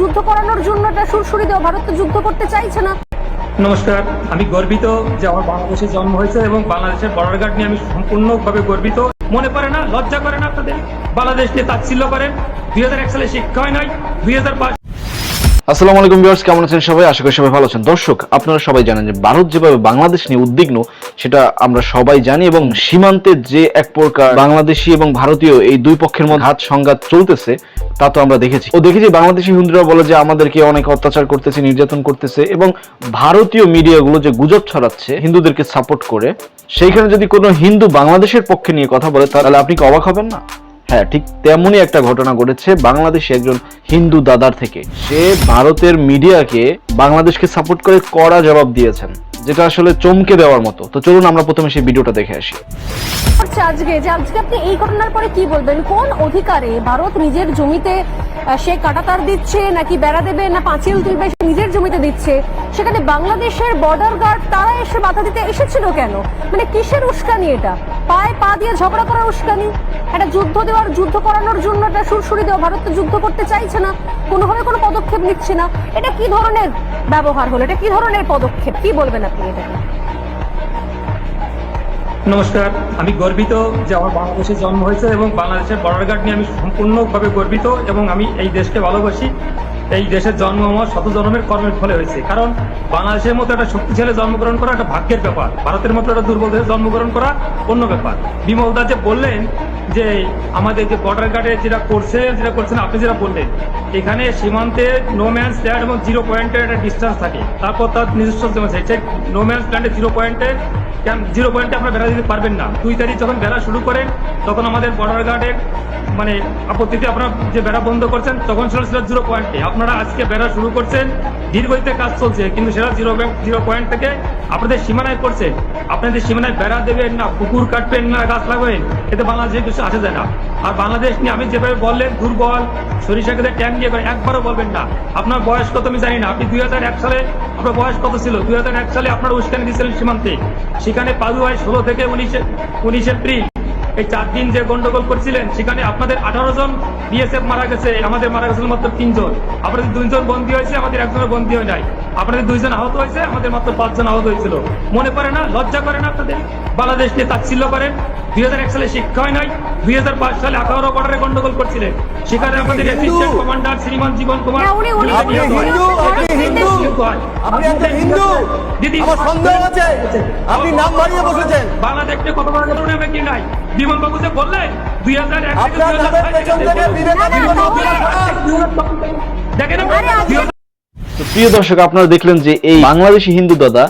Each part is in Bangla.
যুদ্ধ করানোর জন্য এটা সুরসুরি দেওয়া ভারত তো যুদ্ধ করতে চাইছে না। নমস্কার, আমি গর্বিত যে আমার বাংলাদেশে জন্ম হয়েছে এবং বাংলাদেশের বর্ডার গার্ড নিয়ে আমি সম্পূর্ণভাবে গর্বিত। মনে করে না, লজ্জা করে না আপনাদের? বাংলাদেশ নিয়ে তাচ্ছিল্য করেন। দুই হাজার এক সালে শিক্ষা হয় নাই, দুই হাজার পাঁচ আসসালামু আলাইকুম ভিউয়ার্স, কেমন আছেন সবাই? আশা করি সবাই ভালো আছেন। দর্শক, আপনারা সবাই জানেন যে ভারত যেভাবে বাংলাদেশ নিয়ে উদ্বিগ্ন, সেটা আমরা সবাই জানি এবং সীমান্তে যে এক প্রকার বাংলাদেশি এবং ভারতীয় এই দুই পক্ষের মধ্যে হাত সংঘাত চলতেছে, তা তো আমরা দেখেছি। ও দেখেছি বাংলাদেশি হিন্দুরা বলে যে আমাদেরকে অনেক অত্যাচার করতেছে, নির্যাতন করতেছে এবং ভারতীয় মিডিয়াগুলো যে গুজব ছড়াচ্ছে, হিন্দুদেরকে সাপোর্ট করে, সেইখানে যদি কোনো হিন্দু বাংলাদেশের পক্ষে নিয়ে কথা বলে, তাহলে আপনি কি অবাক হবেন না? হ্যাঁ ঠিক তেমনই একটা ঘটনা ঘটেছে বাংলাদেশে একজন হিন্দু দাদার থেকে। সে ভারতের মিডিয়াকে বাংলাদেশকে সাপোর্ট করে কড়া জবাব দিয়েছেন, যেটা আসলে চমকে দেওয়ার মতো। তো চলুন আমরা প্রথমে সেই ভিডিওটা দেখে আসি। হচ্ছে আজকে যে আজকে আপনি এই ঘটনার পরে কি বলবেন? কোন অধিকারে ভারত নিজের জমিতে সে কাটাতার দিচ্ছে, নাকি বেড়া দেবে, না পাঁচিল তুলবে নিজের জমিতে দিচ্ছে? সেখানে বাংলাদেশের বর্ডার গার্ড তারা এসে বাধা দিতে এসেছিল কেন? মানে কিসের উস্কানি এটা? পায়ে পা দিয়ে ঝগড়া করার উস্কানি? একটা যুদ্ধ দেওয়ার, যুদ্ধ করানোর জন্য একটা সুরসুরি দেওয়া ভারত তো যুদ্ধ করতে চাইছে না, কোনোভাবে কোনো পদক্ষেপ নিচ্ছে না। এটা কি ধরনের ব্যবহার হলো? এটা কি ধরনের পদক্ষেপ? কি বলবেন আপনি এটাকে? নমস্কার, আমি গর্বিত যে আমার বাংলাদেশে জন্ম হয়েছে এবং বাংলাদেশের বর্ডার গার্ড নিয়ে আমি সম্পূর্ণভাবে গর্বিত এবং আমি এই দেশকে ভালোবাসি। এই দেশের জন্ম আমার শত জন্মের কর্মের ফলে হয়েছে। কারণ বাংলাদেশের মতো একটা শক্তিশালী জন্মগ্রহণ করা একটা ভাগ্যের ব্যাপার। ভারতের মতো একটা দুর্বল দেশে জন্মগ্রহণ করা অন্য ব্যাপার। বিমল দা যে বললেন যে আমাদের যে বর্ডার গার্ডে যেটা করছে যেটা করছেন, আপনি যেটা বললেন, এখানে সীমান্তে নো ম্যান্স ল্যান্ড এবং জিরো পয়েন্টের একটা ডিস্টেন্স থাকে। তারপর তার নিজস্ব নো ম্যান্স ল্যান্ডে জিরো পয়েন্টের জিরো পয়েন্টে আপনারা বেড়া দিতে পারবেন না। দুই তারিখ যখন বেড়া শুরু করেন, তখন আমাদের বর্ডার গার্ডের মানে আপত্তিতে আপনারা যে বেড়া বন্ধ করছেন, তখন ছিল ছিল জিরো পয়েন্টে। আপনারা আজকে বেড়া শুরু করছেন দীর্ঘতে কাজ চলছে, কিন্তু সেটা জিরো জিরো পয়েন্ট থেকে আপনাদের সীমানায় পড়ছে। আপনাদের সীমানায় বেড়া দেবেন না, পুকুর কাটবেন না, গাছ লাগাবেন, এতে বাংলাদেশে কিছু আসে যায় না। আর বাংলাদেশ নিয়ে আমি যেভাবে বললেন, দুর্বল সরিষা খেতে ট্যাঙ্ক দিয়ে একবারও বলবেন না। আপনার বয়স কত আমি জানি না। আপনি দুই হাজার এক সালে, আপনার বয়স কত ছিল? দুই হাজার এক সালে আপনার উস্কানি দিয়েছিলেন সীমান্তে। সেখানে পাদুয়ায় ষোলো থেকে উনিশে, উনিশ এপ্রিল এই চার দিন যে গন্ডগোল করছিলেন সেখানে আপনাদের আঠারো জন বিএসএফ মারা গেছে আমাদের মারা গেছিল মাত্র তিনজন। আপনাদের দুইজন বন্দী হয়েছে আমাদের একজনের বন্দী হয় নাই। আপনাদের দুইজন আহত হয়েছে আমাদের মাত্র পাঁচজন আহত হয়েছিল। মনে পড়ে না লজ্জা করে না আপনাদের? বাংলাদেশ নিয়ে তাচ্ছিল্য করেন। দুই হাজার এক সালে শিক্ষা হয় নাই দুই হাজার পাঁচ সালে আঠারো বর্ডারে গন্ডগোল করছিলেন। সেখানে আমাদের অ্যাসিস্ট্যান্ট কমান্ডার শ্রীমান জীবন কুমার দিদি আমার সন্দেহ আছে। আপনি নাম বাড়িয়ে বসেছেন। বাংলাদেশকে কত বড় কারণে আমরা কি নাই? বিমান বললেন দুই হাজার এক। দেখেন প্রিয় দর্শক আপনারা দেখলেন যে এই বাংলাদেশি হিন্দু দাদা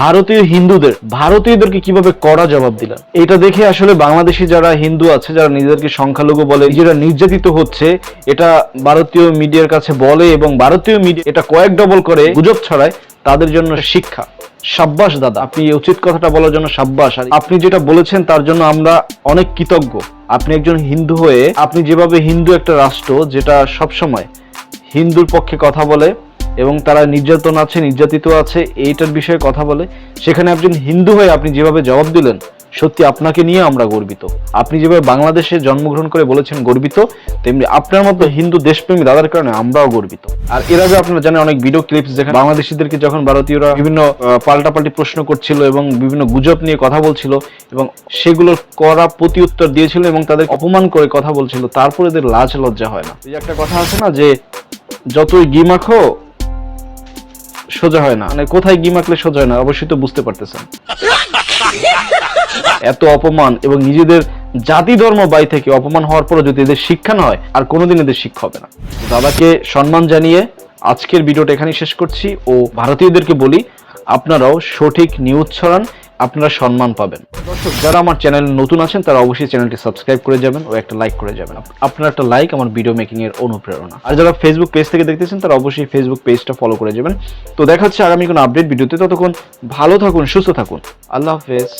ভারতীয় হিন্দুদের ভারতীয়দেরকে কীভাবে কড়া জবাব দিলেন। এটা দেখে আসলে বাংলাদেশি যারা হিন্দু আছে যারা নিজেদেরকে সংখ্যালঘু বলে নিজেরা নির্যাতিত হচ্ছে এটা ভারতীয় মিডিয়ার কাছে বলে এবং ভারতীয় মিডিয়া এটা কয়েক ডবল করে গুজব ছড়ায় তাদের জন্য শিক্ষা। সাব্বাস দাদা, আপনি এই উচিত কথাটা বলার জন্য সাব্বাস। আর আপনি যেটা বলেছেন, তার জন্য আমরা অনেক কৃতজ্ঞ। আপনি একজন হিন্দু হয়ে, আপনি যেভাবে হিন্দু একটা রাষ্ট্র, যেটা সবসময় হিন্দুর পক্ষে কথা বলে, এবং তারা নির্যাতন আছে, নির্যাতিত আছে, এইটার বিষয়ে কথা বলে, সেখানে একজন হিন্দু হয়ে আপনি যেভাবে জবাব দিলেন সত্যি আপনাকে নিয়ে আমরা গর্বিত। আপনি যেভাবে বাংলাদেশে জন্মগ্রহণ করে বলেছেন গর্বিত, তেমনি আপনার মতো হিন্দু দেশপ্রেমী দাদার কারণে আমরাও গর্বিত। আর এর আগে আপনারা জানেন অনেক ভিডিও ক্লিপস যেখানে বাংলাদেশিদেরকে যখন ভারতীয়রা বিভিন্ন পাল্টাপাল্টি প্রশ্ন করছিল এবং বিভিন্ন গুজব নিয়ে কথা বলছিল এবং সেগুলোর করা প্রতি উত্তর দিয়েছিল এবং তাদের অপমান করে কথা বলছিল, তারপরে এদের লাজ লজ্জা হয় না। এই একটা কথা আছে না যে, যতই গি মাখো, সোজা হয় না। মানে কোথায় গি মাখলে সোজা হয় না, অবশ্যই তো বুঝতে পারতেছেন। এত অপমান এবং নিজেদের জাতি ধর্ম বাই থেকে অপমান হওয়ার পরও যদি এদের শিক্ষা না হয়, আর কোনোদিন এদের শিক্ষা হবে না। দাদাকে সম্মান জানিয়ে আজকের ভিডিওটা এখানেই শেষ করছি ও ভারতীয়দেরকে বলি, আপনারাও সঠিক নিউজ ছড়ান, আপনারা সম্মান পাবেন। দর্শক, যারা আমার চ্যানেল নতুন আছেন, তারা অবশ্যই চ্যানেলটি সাবস্ক্রাইব করে যাবেন ও একটা লাইক করে যাবেন। আপনার একটা লাইক আমার ভিডিও মেকিং এর অনুপ্রেরণা। আর যারা ফেসবুক পেজ থেকে দেখতেছেন, তারা অবশ্যই ফেসবুক পেজটা ফলো করে যাবেন। তো দেখা হচ্ছে আগামী কোনো আপডেট ভিডিওতে। ততক্ষণ ভালো থাকুন, সুস্থ থাকুন। আল্লাহ হাফেজ।